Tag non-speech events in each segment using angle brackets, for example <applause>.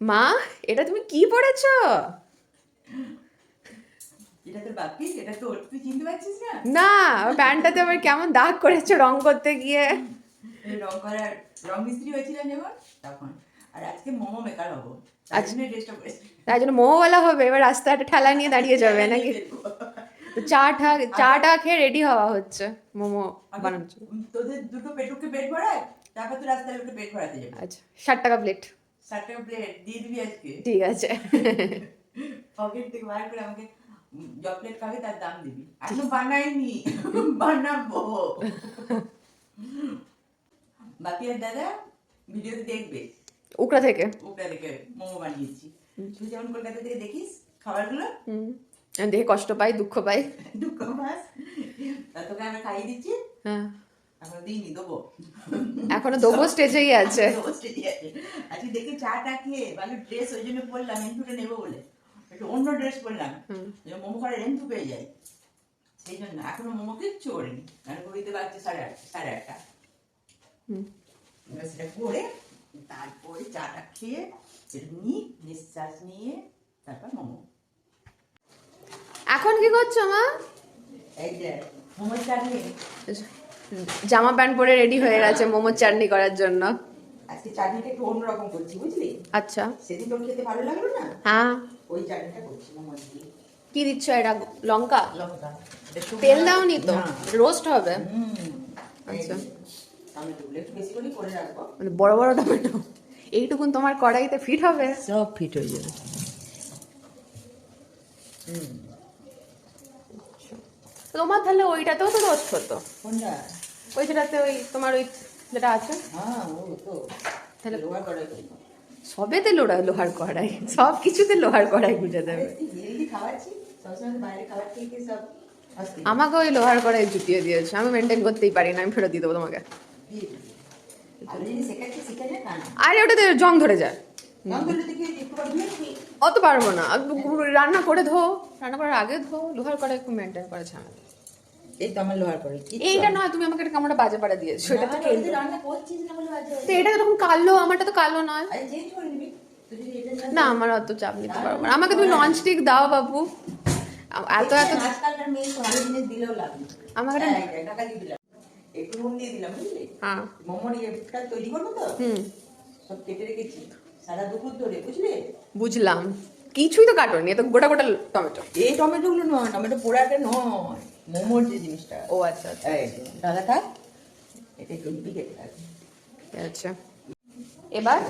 মা এটা তুমি কি পড়েছো? না? প্যান্টটাতে আবার কেমন দাগ করেছ রং করতে গিয়ে। রং করার রং মিস্ত্রি হয়েছিলাম যখন তখন। আর আজকে মোমো মেকার হব। আচ্ছা। আজকে ড্রেসটা পরেছি। তাই জন্য মোমোওয়ালা হবে এবার রাস্তাটা ঠেলা নিয়ে দাঁড়িয়ে যাবে নাকি? চা টা চা টা খেয়ে রেডি হওয়া হচ্ছে মোমো আগে বানানোর জন্য। তোদের দুটো পেটুককে পেট ভরায় তারপর তো রাস্তায় পেট ভরাতে যাবে। আচ্ছা ষাট টাকা প্লেট টাকা প্লেট দিয়ে দিবি আজকে। ঠিক আছে। পকেট থেকে বার করে আমাকে প্লেট খাবে তার দাম দিবি। এখনও বানাইনি বানাবো। বাপি আর দাদা ভিডিওতে দেখবে। উকড়া থেকে। ওটা দেখে মোমো বানিয়েছি। তুই যেমন কলকাতা থেকে দেখিস খাবারগুলো। দেখে কষ্ট পাই দুঃখ পাই। দুঃখ তা তোকে আমি খাইয়ে দিচ্ছি। হ্যাঁ। এখন দেবো স্টেজেই আছে। আজকে দেখে চাটা খেয়ে ভালো ড্রেস ওই জন্য পরলাম এন্টুটা নেব বলে। একটু অন্য ড্রেস পরলাম। মোমো করার এন্টু পেয়ে যাই। সেই জন্য এখনও মোমো কিচ্ছু করিনি। কারণ কবিতে বাজছে সাড়ে আট সাড়ে আটটা। হুম। এবার সেটা করে তারপরে চাটা খেয়ে সেটা নিই নিঃশ্বাস নিয়ে তারপর মোমো। এখন কি করছ মা? এই যে মোমো চাটনি। জামা প্যান্ট পরে রেডি হয়ে গেছে মোমোর চাটনি করার জন্য। আজকে চাটনিটা একটু অন্যরকম করছি বুঝলি? আচ্ছা। সেদিন তোর খেতে ভালো লাগল না? হ্যাঁ। ওই চাটনিটা কি দিচ্ছ এটা? লঙ্কা? লঙ্কা। তেল দাওনি তো? রোস্ট হবে? আচ্ছা। মানে বড় বড় টমেটো। এইটুকুন তোমার কড়াইতে ফিট হবে? সব ফিট হয়ে যাবে। তোমার তাহলে ওইটাতেও তো রোস্ট হতো। কোনটা? ওই যেটাতে ওই তোমার ওই যেটা আছে। হ্যাঁ তাহলে সবেতে লোড়া লোহার কড়াই সব কিছুতে লোহার কড়াই গুঁজে দেবে। আমাকে ওই লোহার কড়াই জুটিয়ে দিয়েছে আমি মেনটেন করতেই পারি না আমি ফেরত দিয়ে দেবো তোমাকে। আরে ওটাতে জং ধরে যায়। অত পারব না। রান্না করে ধো। রান্না করার আগে ধো। লোহার কড়াই একটু মেনটেন করে ঝামেলা এই তো আমার লোহার কড়াই এইটা নয় তুমি আমাকে একটা কামড়া বাজে পাড়া দিয়েছ এটা তো খেয়ে রান্না করছিস না বলে বাজে তো এটা এরকম কালো আমারটা তো কালো নয়। না আমার অত চাপ নিতে পারব না। আমাকে তুমি নন স্টিক দাও বাবু। এত এত আজকালকার মেয়ে দিলেও আমাকে একটা- এই যে, টাকা দিয়ে দিলাম। একটু নুন দিয়ে দিলাম বুঝলি? হ্যাঁ। মোমোর ইয়েটা তৈরি করব তো? হুম। সব কেটে রেখেছি। সারা দুপুর ধরে বুঝলি? বুঝলাম। কিছুই তো কাটোনি এ তো গোটা গোটা টমেটো। এই টমেটোগুলো নয় টমেটো পোড়াটা নয়। মোমোর যে জিনিসটা। ও আচ্ছা আচ্ছা। দাদা থাক এটা একটু দিবি আচ্ছা। এবার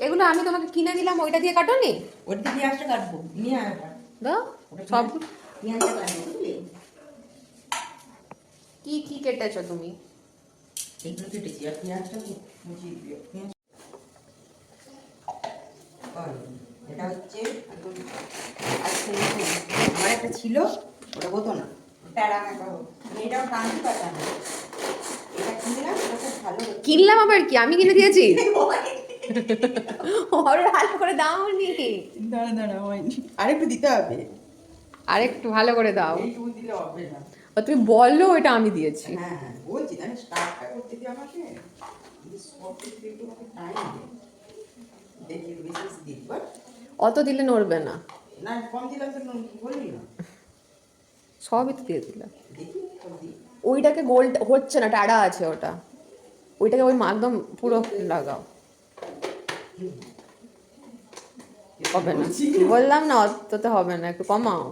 এগুলো আমি তোমাকে কিনে দিলাম ওইটা দিয়ে কাটোনি ওর দিয়ে পেঁয়াজটা কাটবো নিয়ে আয় ওটা দাও সব কি কি কেটেছো তুমি? এগুলো কেটেছি আর পেঁয়াজটা মুছিয়ে দিবি এটা হচ্ছে আমার একটা ছিল ওটা হতো না। এটাও এটা কিনলাম এটা ভালো কিনলাম আবার কি? আমি কিনে দিয়েছি? <laughs> ওর ভালো করে দাওনি দাঁড়া দাঁড়া হয়নি আরেকটু দিতে হবে। আরেকটু ভালো করে দাও। এইটুকু দিলে হবে না। ও তুমি বলল এটা আমি দিয়েছি। হ্যাঁ হ্যাঁ বলছি স্টার্টটা করতে দিই আমাকে। অত দিলে নড়বে না। না কম দিলাম তো বললি না সবই তো দিয়ে দিলাম ওইটাকে গোল হচ্ছে না, টাড়া আছে ওটা। ওইটাকে ওই একদম পুরো লাগাও। হবে না। বললাম না অততে হবে না, একটু কমাও।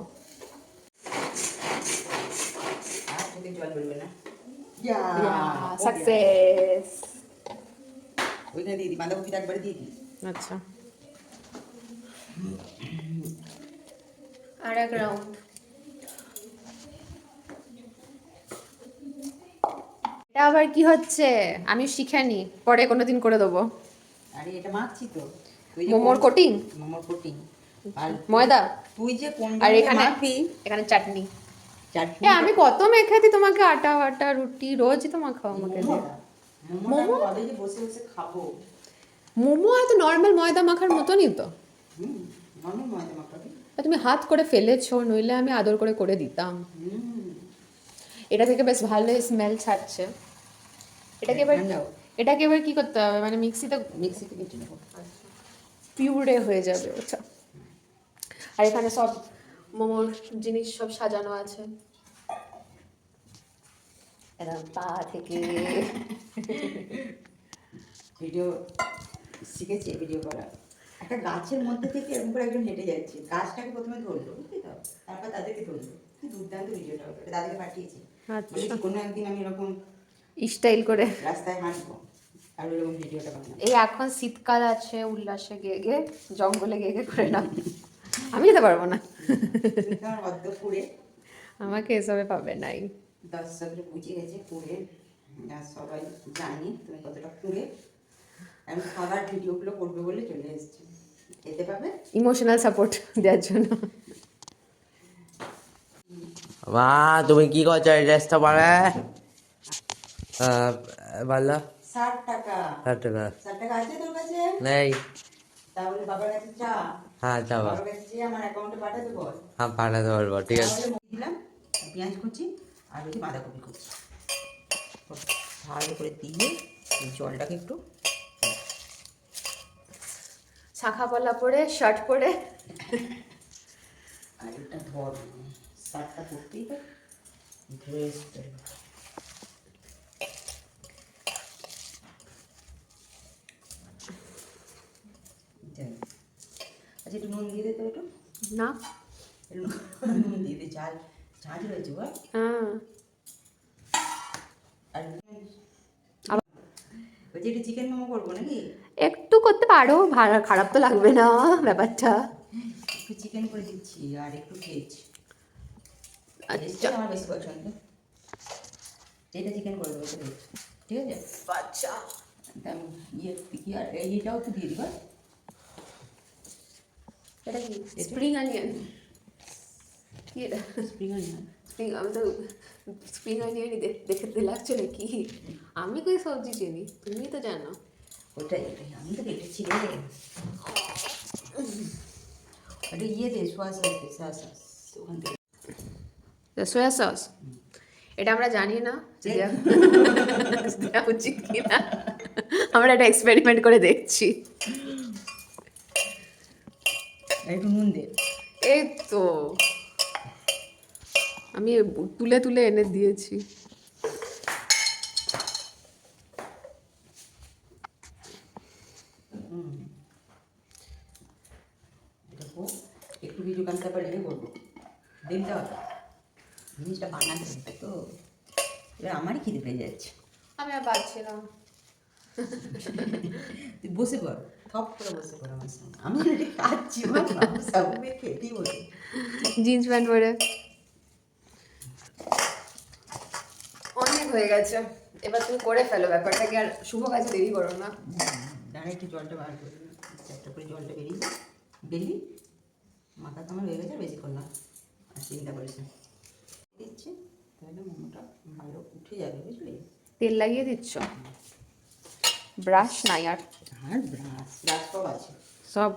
আচ্ছা। আর এক রাউন্ড এটা আবার কি হচ্ছে? আমি শিখেনি পরে কোনোদিন করে দেবো। আরে এটা মাখছি তো। মোমোর কোটিং? মোমোর কোটিং। ময়দা? তুই যে কোন আর এখানে এখানে চাটনি। চাটনি আমি কত মেখে দিই তোমাকে আটা আটা রুটি রোজই তো মাখাও আমাকে। মোমো? বসে বসে খাব। মোমো এত নর্মাল ময়দা মাখার মতনই তো। তুমি হাত করে ফেলেছো নইলে আমি আদর করে করে দিতাম। এটা থেকে বেশ ভালো স্মেল ছাড়ছে। এটাকে এবার। এটাকে এবার কি করতে হবে? মানে মিক্সিতে মিক্সিতে কেটে নেব। পিউরে হয়ে যাবে ওটা। আর এখানে সব মোমোর জিনিস সব সাজানো আছে। পা থেকে ভিডিও শিখেছি ভিডিও করা। একটা গাছের মধ্যে থেকে এরকম করে একজন হেঁটে যাচ্ছে। গাছটাকে প্রথমে ধরলো বুঝলি তো? তারপর তাদেরকে ধরলো। কি দুর্দান্ত ভিডিওটা এটা দাদাকে পাঠিয়েছি। আচ্ছা। কোনো একদিন আমি এরকম স্টাইল করে। রাস্তায় হাঁটবো। আর এরকম ভিডিওটা বানাবো। এই এখন শীতকাল আছে উল্লাসে গিয়ে গিয়ে জঙ্গলে গিয়ে গিয়ে করে নাও। আমি যেতে পারব না। আমার আমাকে এসবে পাবে নাই দর্শকরা বুঝে গেছে পুরে সবাই জানি তুমি কতটা পুরে আমি খাবার ভিডিওগুলো করবে বলে চলে এসেছি। খেতে পাবে? ইমোশনাল সাপোর্ট দেওয়ার জন্য। মা তুমি কি করছ এই ড্রেসটা পরে? বলো? ষাট টাকা। ষাট টাকা। ষাট টাকা আছে তোর কাছে? নেই। তাহলে বাবার কাছে চা হ্যাঁ যাব। বাবার কাছে আমার অ্যাকাউন্টে পাঠাতে বল হ্যাঁ পাঠাতে পারব ঠিক আছে। দিলাম পেঁয়াজ কুচি আর হচ্ছে বাঁধাকপি কুচি। ভালো করে দিয়ে এই জলটাকে একটু শাখা পলা পরে শার্ট পরে। আর এটা ধর শার্টটা তো ড্রেস আচ্ছা একটু নুন দিয়ে দে তো একটু। না। নুন দিয়ে দে ঝাল ঝাল রয়েছে বল। হ্যাঁ। বলছি একটু চিকেন মোমো করব নাকি? একটু করতে পারো খারাপ তো লাগবে না ব্যাপারটা। একটু চিকেন করে দিচ্ছি আর একটু ভেজ আচ্ছা। আমার বেশি পছন্দ। এটা চিকেন করে দেবো ঠিক আছে? আচ্ছা। ইয়ে কি আর এইটাও একটু দিয়ে দিবা। এটা কি স্প্রিং অনিয়ন কি এটা স্প্রিং অনিয়ন স্প্রিং আমি তো স্প্রিং অনিয়নই দেখতে লাগছে নাকি আমি কই সবজি চিনি তুমি তো জানো ওটাই ওটাই আমি তো দেখেছি রে ইয়ে দে সোয়া সস সোয়া সস ওখান থেকে সোয়া সস এটা আমরা জানি না যে দেয়া দেয়া উচিত কিনা আমরা এটা এক্সপেরিমেন্ট করে দেখছি একটু নুন দে এই তো আমি তুলে তুলে এনে দিয়েছি। একটু ভিডিও তারপর রেডি করব। দেখতে হবে জিনিসটা বানাতে হবে তো। এবার আমারই খিদে পেয়ে যাচ্ছে। আমি আর পারছি না। তুই বসে পড়। থপ করে বসে পড় আমার সঙ্গে আমি এটা খাচ্ছি আমার সবাই খেতেই বসে জিন্স প্যান্ট পরে অনেক হয়ে গেছে এবার তুমি করে ফেলো ব্যাপারটাকে আর শুভ কাজে দেরি করো না দাঁড়া একটু জলটা বার করে একটা করে জলটা বেরিয়ে। বেরিয়ে মাথা তো আমার হয়ে গেছে বেশি করলাম আর চিন্তা করিস না দিচ্ছি তাহলে মোমোটা ভালো উঠে যাবে বুঝলি তেল লাগিয়ে দিচ্ছ ব্রাশ নাই আর আর ব্রাশ। ব্রাশ সব আছে। সব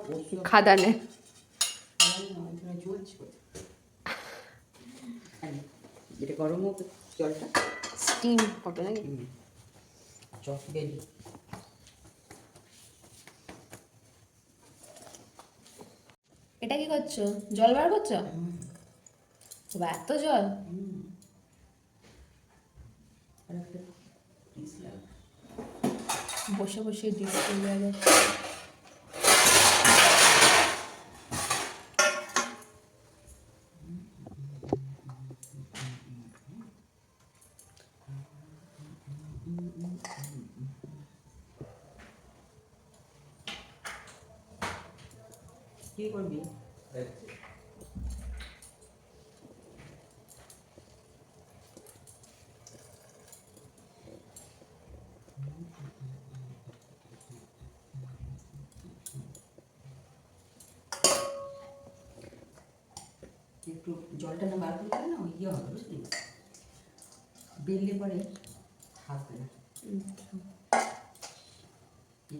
খাদানে। যেটা গরম হোক জলটা। স্টিম হবে নাকি? চপ বেলি। এটা কি করছ? জল বার করছ? এত জল। আর একটা। বসে বসে ডিস করে যাবে কি করবি? একটু জলটা না বার করতে না ওই ইয়ে হবে বুঝলি? বেললে পরে থাকবে না।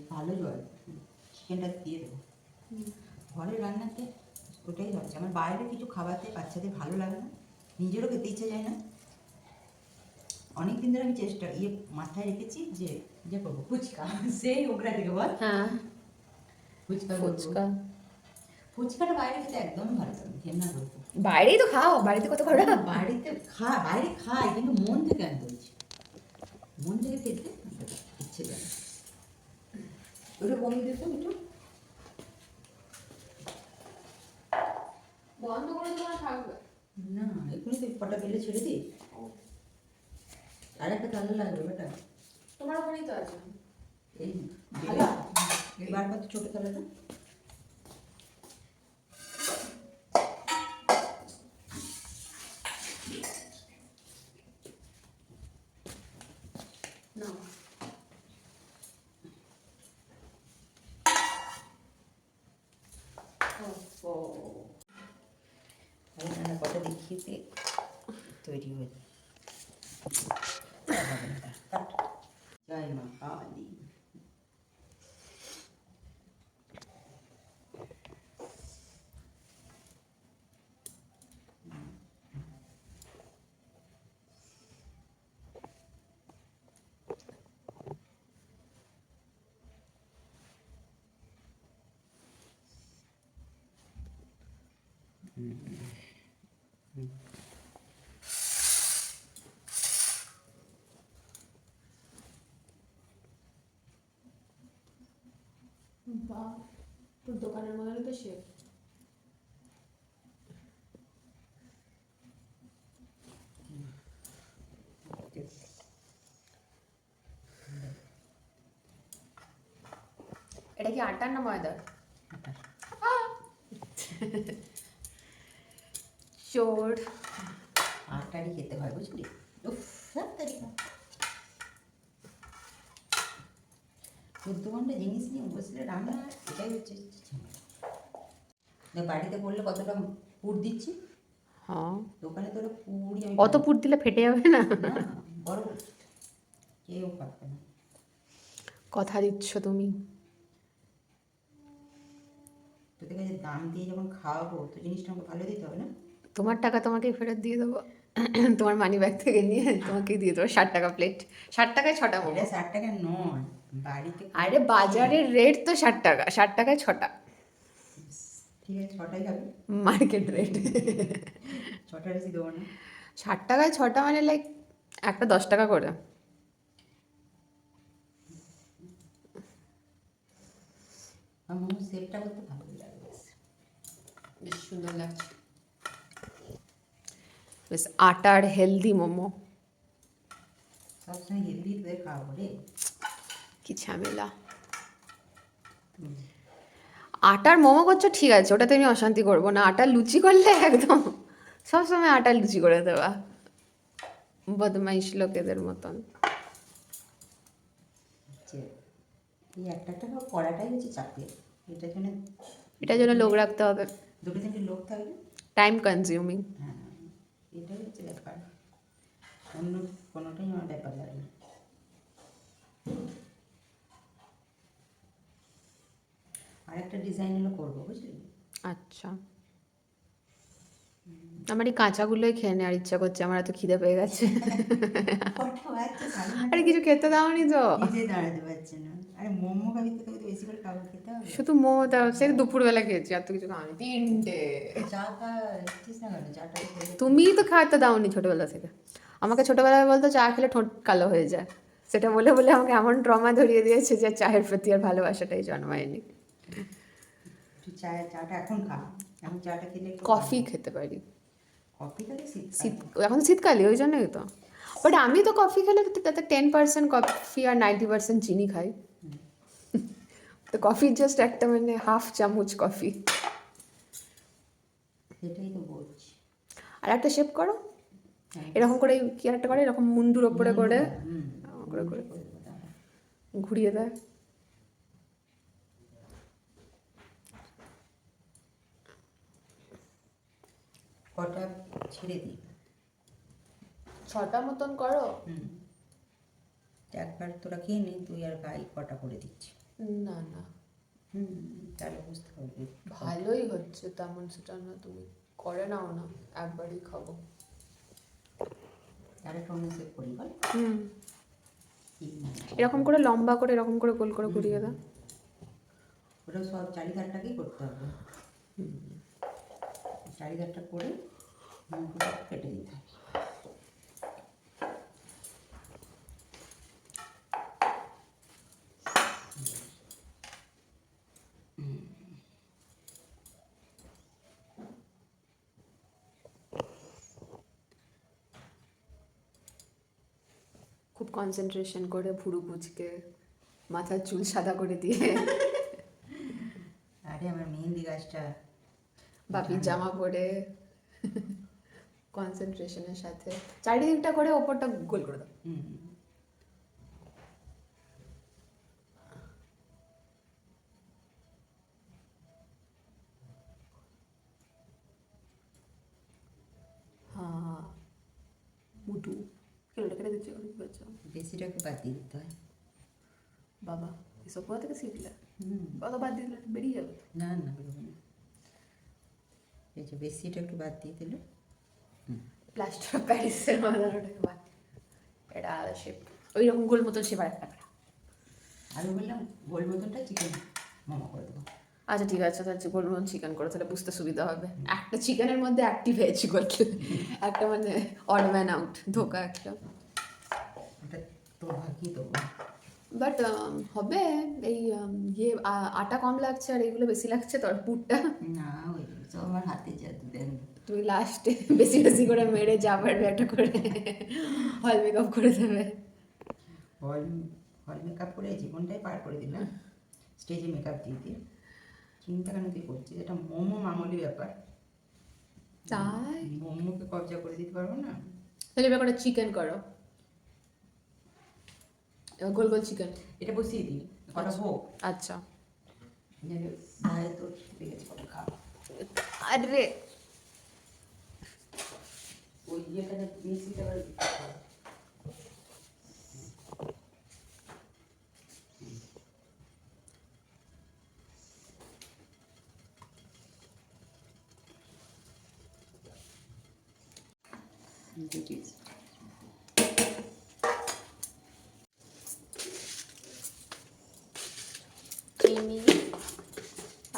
ভালো জল চিকেনটা দিয়ে দেবো। ঘরের রান্নাতে ওটাই হচ্ছে আমার বাইরে কিছু খাওয়াতে বাচ্চাদের ভালো লাগে না নিজেরও খেতে ইচ্ছে যায় না। অনেক দিন ধরে আমি চেষ্টা ইয়ে মাথায় রেখেছি যে ইয়ে করব ফুচকা। <laughs> সেই ওগরা থেকে বল। হ্যাঁ। ফুচকা ফুচকা। ফুচকাটা বাইরে খেতে একদম ভালো লাগে ঘেন্না করব। বাইরেই তো খাও বাড়িতে কত করে বাড়িতে খা বাইরে খাই কিন্তু মন থেকে আমি বলছি। মন থেকে খেতে ইচ্ছে না। ওটা কমিয়ে দিত একটু। বন্ধ করে দেওয়া থাকবে। না এখনই তো কটা বেলে ছেড়ে দিই। আর একটা কালো লাগবে বেটা। তোমার ওখানেই তো আছে। এই কত ছোট থালাটা না ও তাহলে রান্না কটা দেখিয়েতে তৈরি হয়ে যায় জয় মা কালী বাহ তোর দোকানের মধ্যে তো শেফ এটা কি আটার না ময়দার চোর। আটটারই খেতে হয় বুঝলি? উফ তাড়াতাড়ি চোদ্দ ঘণ্টা জিনিস নিয়ে বসলে রান্না এটাই হচ্ছে বাড়িতে করলে কতটা পুর দিচ্ছি? হ্যাঁ। দোকানে তো ওরা পুরই আমি অত পুর দিলে ফেটে যাবে না। না বড় কেউ পারবে না। কথা দিচ্ছ তুমি। তোদের কাছে দাম দিয়ে যখন খাওয়াবো তো জিনিসটা আমাকে ভালো দিতে হবে না? তোমার টাকা তোমাকেই ফেরত দিয়ে দেবো। তোমার মানি ব্যাগ থেকে নিয়ে তোমাকেই দিয়ে দেবো। ষাট টাকা প্লেট ষাট টাকায় ছটা মোমো। ষাট টাকা নয় বাড়িতে আরে বাজারের রেট তো ষাট টাকা। ষাট টাকায় ছটা। ঠিক আছে ছটাই খাবি মার্কেট রেট ছটা বেশি দেবো না। ষাট টাকায় ছটা মানে লাইক একটা দশ টাকা করে। আমার করতে ভালো লাগে। বেশ। বেশ সুন্দর লাগছে। বেশ আটার হেলদি মোমো কি ঝামেলা আটার মোমো করছ ঠিক আছে ওটাতে আমি অশান্তি করব না। আটার লুচি করলে একদম সবসময় আটার লুচি করে দেওয়া বদমাইশ লোকেদের মতন। যে এই একটা একটা কড়াটাই হচ্ছে চাপে। এটার জন্য এটার জন্য লোক রাখতে হবে। দুটো তিনটে লোক থাকবে? টাইম কনজিউমিং হ্যাঁ। এটাই হচ্ছে ব্যাপার। অন্য কোনোটাই আমার ব্যাপার লাগে না। আর একটা ডিজাইন হলো করব বুঝলি? আচ্ছা। আমার এই কাঁচাগুলোই খেয়ে নেওয়ার ইচ্ছা করছে আমার এত খিদে পেয়ে গেছে। <laughs> আরে কিছু খেতে দাওনি তো। দাঁড়াতে পারছে না। আরে মোমো খাবি তো তোকে বেশি করে খাবার খেতে হবে। শুধু মোমো দাও সে দুপুরবেলা খেয়েছি আর তো কিছু খাওয়ানি তিনটে। চা খা এসছিস না কেন? চাটা তুমিই তো খাওয়াতে দাওনি ছোটবেলা থেকে। আমাকে ছোটবেলায় বলতো চা খেলে ঠোঁট কালো হয়ে যায়। সেটা বলে বলে আমাকে এমন ট্রমা ধরিয়ে দিয়েছে যে চায়ের প্রতি আর ভালোবাসাটাই জন্মায়নি। তুই চাটা এখন খা। এখন চাটা খেলে কফি খেতে পারি। কফি খেলে শীত এখন শীতকালে ওই জন্যই তো। বাট আমি তো কফি খেলে তাতে টেন পার্সেন্ট কফি আর নাইনটি পার্সেন্ট চিনি খাই। তো কফি জাস্ট একটা মানে হাফ চামচ কফি সেটাই তো বলছি। আর একটা শেপ করো। হ্যাঁ। এরকম করে কি একটা করে? এরকম মুন্ডুর ওপরে করে। করে। করে। ঘুরিয়ে দেয়। কটা ছেড়ে দিই? ছটা মতন করো। একবার তোরা খেয়ে নে তুই আর গাই কটা করে দিচ্ছি। না না। হুম তাহলে বুঝতে পারবি ভালোই হচ্ছে তেমন সেটা না তুমি করে নাও না একবারই খাব। তাহলে একটা অন্য সেভ করি বল। হুম। এরকম করে লম্বা করে এরকম করে গোল করে ঘুরিয়ে দাও। ওটা সব চারিধারটাকেই করতে হবে। চারিধারটা করে কেটে দিতে হবে খুব কনসেন্ট্রেশন করে ভুরু কুচকে মাথার চুল সাদা করে দিয়ে। আরে আমার মেহেন্দি গাছটা বাপির জামা পরে কনসেন্ট্রেশনের সাথে। চারিদিকটা করে ওপরটা গোল করে দাও। হুম। হ্যাঁ মুটু। কেটে দিচ্ছে বেশিটাকে বাদ দিয়ে দিতে হয়। বাবা এসব কোথা থেকে শিখলে? কত বাদ দিলে বেরিয়ে যাবে না না বেরোবে না। এই যে বেশিটা একটু বাদ দিয়ে দিলে। প্লাস্টার অফ প্যারিসের মতো ওটাকে বাদ। এটা আলাদা শেপ ওই রকম গোল মতন শেপ আর একটা আমি বললাম গোল মতনটা চিকেন মোমো করে দেবো। আচ্ছা ঠিক আছে তাহলে গোল মতন চিকেন করে তাহলে বুঝতে সুবিধা হবে। একটা চিকেনের মধ্যে একটি ভেজ করতে একটা মানে অড ম্যান আউট ধোকা একটা। ওটা তোর? ভাগিয়ে দেবো বাট হবে এই um, ইয়ে আটা কম লাগছে আর এগুলো বেশি লাগছে তোর পুরটা? না ওই সব আমার হাতে জাদু দেন। তুমি লাস্টে বেশি বেশি করে মেরে যা পারবে একটা করে হল মেকআপ করে দেবে। হল হল মেকআপ করে জীবনটাই পার করে দিলাম। স্টেজে মেকআপ দিয়ে দিয়ে। চিন্তা কেন তুই করছিস? এটা মোমো মামুলি ব্যাপার। তাই? মোমোকে কবজা করে দিতে পারব না? তাহলে এবার করে চিকেন করো। গোল গোল চিকেন। এটা বসিয়ে দিই। কটা হোক। আচ্ছা। আরে ওই আবার দিতে হবে। বুঝিস চিনি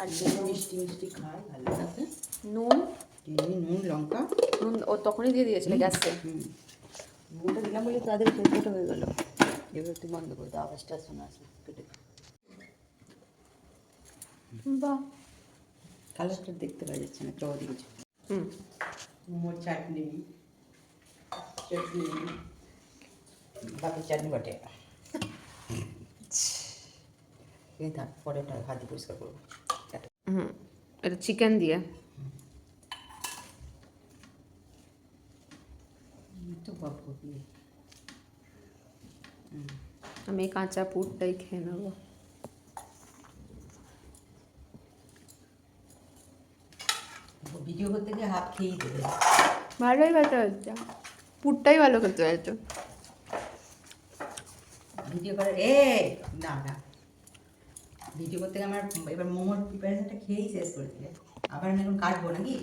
আর মিষ্টি মিষ্টি খাই ভালো লাগে নুন? চিনি নুন লঙ্কা। নুন ও তখনই দিয়ে দিয়েছিলে গ্যাসে? নুনটা দিলাম বলে তাদের সেদ্ধটা হয়ে গেল। এবার তুই বন্ধ করে দাও আওয়াজটা শোনা আসে কেটে বাহ। কালারটা দেখতে পাওয়া যাচ্ছে না চৌদি কিছু হুম। মোমোর চাটনি চাটনি বাকি চাটনি বটে। এই থাক পরেটা হাত দিয়ে পরিষ্কার করব। এটা চিকেন দিয়ে আমি কাঁচা পুরটাই খেয়ে নেব ভিডিও করতে গিয়ে হাত খেয়েই দেবে ভালোই হচ্ছে পুরটাই ভালো খেতে হয়েছে ভিডিও করে এ না না ভিডিও করতে গিয়ে আমার এবার মোমোর প্রিপারেশনটা খেয়েই শেষ করে দিলে। আবার আমি এখন কাটবো নাকি?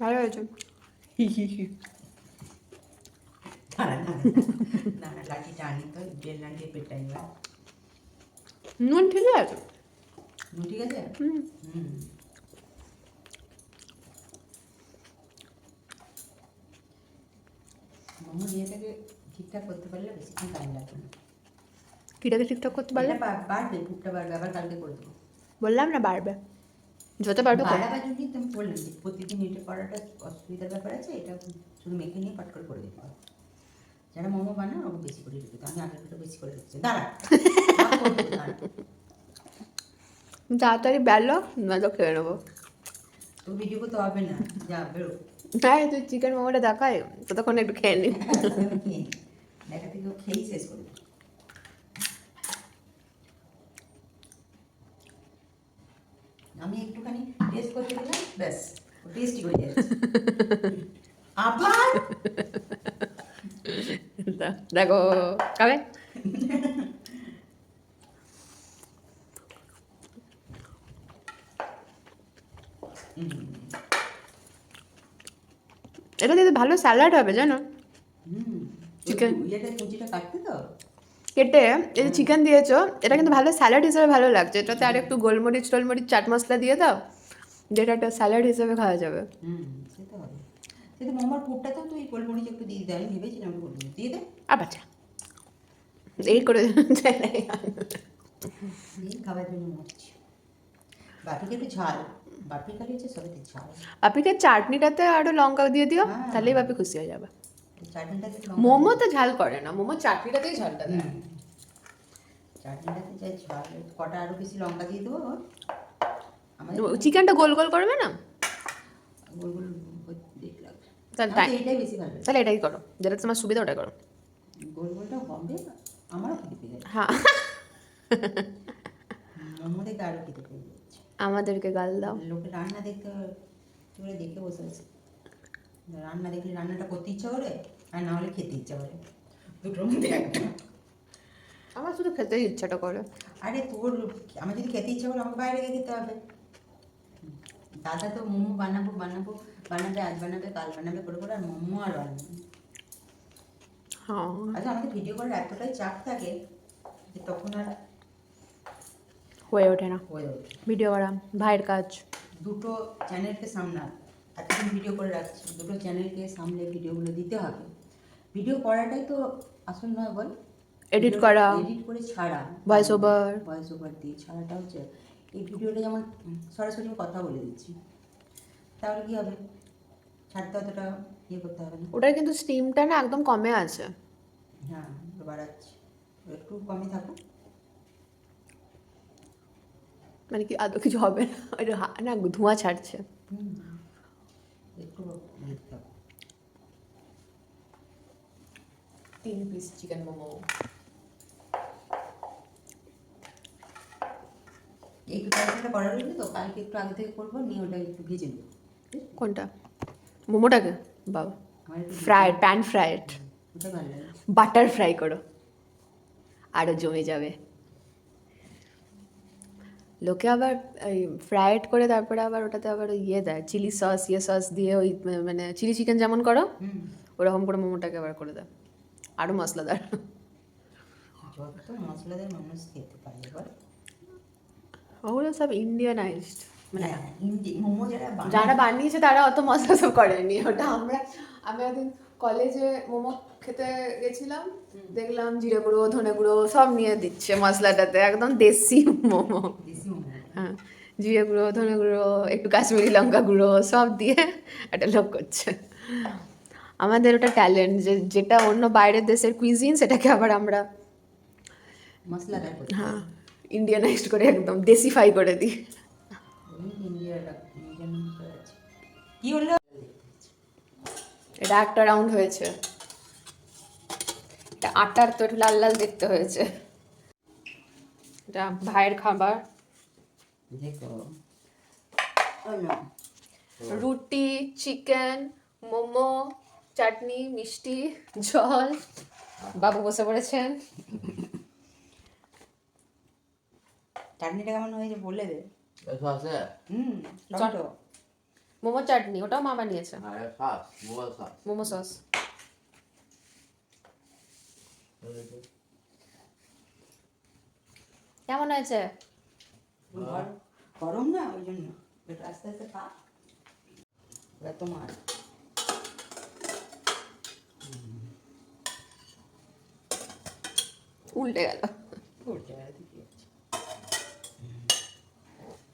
ভালো হয়েছে। নুন ঠিক আছে? নুন ঠিক আছে? হুম। হুম। মোমো ইয়েটাকে ঠিকঠাক করতে পারলে বেশিক্ষণ টাইম লাগবে না। কিটাকে ঠিকঠাক করতে পারলে? বাড়বে পুটটা বাড়বে আবার কালকে করে দেবো। বললাম না বাড়বে। যত পারবে। বাড়াবার জন্যই তো আমি বললাম যে প্রতিদিন এটা করাটা অসুবিধার ব্যাপার আছে এটা শুধু মেখে নিয়ে পাট করে করে দিতে হবে। যারা মোমো বানায় ওকে বেশি করে রেখে আমি আগের থেকে বেশি করে রেখেছি। দাঁড়া। <laughs> তাড়াতাড়ি বেলো নয়তো খেয়ে নেব। তো ভিডিও করতে হবে না। যা বেরো। হ্যাঁ তুই চিকেন মোমোটা দেখাই ততক্ষণ একটু খেয়ে নি। <laughs> দেখা থেকে খেয়েই শেষ করে দেবো। আমি করতে দিলাম ব্যাস টেস্টি হয়ে যাচ্ছে আবার? দেখো খাবে? এটা দিতে ভালো স্যালাড হবে জানো? তো? কেটে এই যে চিকেন দিয়েছ এটা কিন্তু ভালো স্যালাড হিসেবে ভালো লাগছে। এটাতে আর একটু গোলমরিচ টোলমরিচ চাট মশলা দিয়ে দাও। যেটা একটা স্যালাড হিসেবে খাওয়া যাবে। তো তুই একটু দিয়ে দে আমি ভেবেছিলাম দিয়ে দে। এই করে এই খাবার জন্য মরছি। বাপিকে একটু ঝাল হচ্ছে বাপিকে চাটনিটাতে আরও লঙ্কা দিয়ে দিও হ্যাঁ। তাহলেই বাপি খুশি হয়ে যাবে। চাটনিটাতে মোমো তো ঝাল করে না মোমো চাটনিটাতেই ঝালটা দেয়। চাটনিটাতে ঝাল কটা আরও বেশি লঙ্কা দিয়ে দেবো আমাদের চিকেনটা গোল গোল করবে না? গোল গোল তাহলে তাই। তো বেশি ভালো। তাহলে এটাই করো। যেটা তোমার সুবিধা ওটা করো। গোল গোলটা হবে আমারও খেতে হ্যাঁ। দেখে আরও খেতে আমাদেরকে গাল দাও। লোকে রান্না দেখতে করে দেখে বসে আছে। রান্না দেখলে রান্নাটা করতে ইচ্ছা করে আর না হলে খেতে ইচ্ছা করে। দুটোর মধ্যে একটা। আমার শুধু খেতেই ইচ্ছাটা করে। আরে তোর আমার যদি খেতে ইচ্ছা করে আমাকে বাইরে গিয়ে খেতে হবে। দাদা তো মোমো বানাবো বানাবো বানাবে আজ বানাবে কাল বানাবে করে করে আর মোমো আর বানাবে হ্যাঁ। আচ্ছা আমাদের ভিডিও করার এতটাই চাপ থাকে যে তখন আর হয়ে ওঠে না। হয়ে ওঠে ভিডিও করা ভাইয়ের কাজ। দুটো চ্যানেলকে সামলান। এতদিন ভিডিও করে রাখছি। দুটো চ্যানেলকে সামলে ভিডিওগুলো দিতে হবে। ভিডিও করাটাই তো আসল নয় বল। Edit করা। এডিট করে ছাড়া। Voice over। ভয়েস ওভার দিয়ে ছাড়াটা হচ্ছে এই ভিডিওটা যেমন সরাসরি আমি কথা বলে দিচ্ছি। তাহলে কি হবে? ছাড়তে অতটা ইয়ে করতে হবে না। ওটার কিন্তু স্টিমটা না একদম কমে আছে। হ্যাঁ বাড়াচ্ছি। একটু কমই থাকুক। মানে কি আদৌ কিছু হবে না? হা- না ধোঁয়া ছাড়ছে। হুম একটু ইয়ে তিন পিস চিকেন মোমো। এই তরকারিটা করার জন্য তো কালকে একটু আগে থেকে করব নিয়ে ওটা একটু ভেজে নেব। কোনটা? মোমোটাকে? বাবা। Fried pan fried butter fry করো। আরও জমে যাবে। লোকে আবার ওই ফ্রাইড করে তারপরে আবার ওটাতে আবার ইয়ে দেয় চিলি সস ইয়ে সস দিয়ে ওই মানে চিলি চিকেন যেমন করো ওরকম করে মোমোটাকে আবার করে দেয় আরও মশলাদার। মশলাদার মানুষ খেতে পারে ওগুলো সব ইন্ডিয়ানাইজড মানে হ্যাঁ, মোমো যারা যারা বানিয়েছে তারা অত মশলা সব করেনি। ওটা আমরা আমি একদিন কলেজে মোমো খেতে গেছিলাম। দেখলাম জিরে গুঁড়ো ধনে গুঁড়ো সব নিয়ে দিচ্ছে মশলাটাতে একদম দেশি মোমো। দেশি হ্যাঁ। জিরে গুঁড়ো ধনে গুঁড়ো একটু কাশ্মীরি লঙ্কা গুঁড়ো সব দিয়ে একটা লোক করছে। আমাদের ওটা ট্যালেন্ট যে যেটা অন্য বাইরের দেশের কুইজিন সেটাকে আবার আমরা করে হ্যাঁ। ইন্ডিয়ানাইজড করে একদম দেশিফাই করে দিই। এটা একটা রাউন্ড হয়েছে। এটা আটার তো একটু লাল লাল দেখতে হয়েছে। এটা ভাইয়ের খাবার। রুটি, চিকেন, মোমো, চাটনি, মিষ্টি, জল। বাবু বসে পড়েছেন। চাটনিটা কেমন হয়েছে বলে দে। আছে হুম টমেটো মোমো চাটনি ওটাও মা বানিয়েছে। সাস মোমো সস কেমন হয়েছে? গরম- না ওই জন্য। আস্তে আস্তে খা। ওটা তোমার উল্টে গেল। উল্টে হচ্ছে?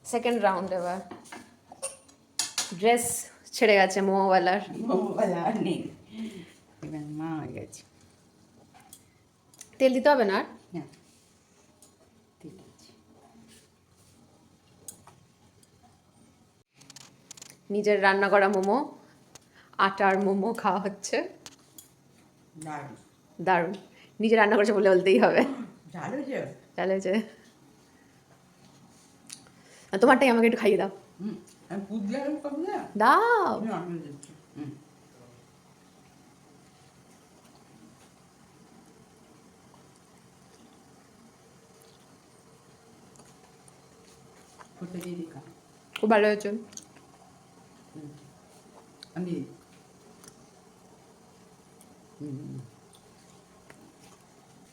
সেকেন্ড রাউন্ড এবার। ড্রেস ছেড়ে গেছে মোমোওয়ালার। আর নেই। এবার মা হয়ে গেছে। তেল দিতে হবে না আর? নিজের রান্না করা মোমো আটার মোমো খাওয়া হচ্ছে। দারুণ। দারুণ। নিজে রান্না করেছে বলে বলতেই হবে। ঝাল হয়েছে। তোমারটাই আমাকে একটু খাইয়ে দাও। দাও। আমি আনন্দ দিচ্ছি হুম। ফুটে দিয়ে দিকা খুব ভালো হয়েছে। আমি।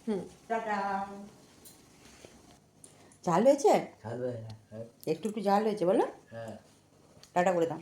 হুম ঝাল হয়েছে? ছাড়বে হ্যাঁ একটু একটু ঝাল হয়েছে বলো। হ্যাঁ। টাটা করে দাও।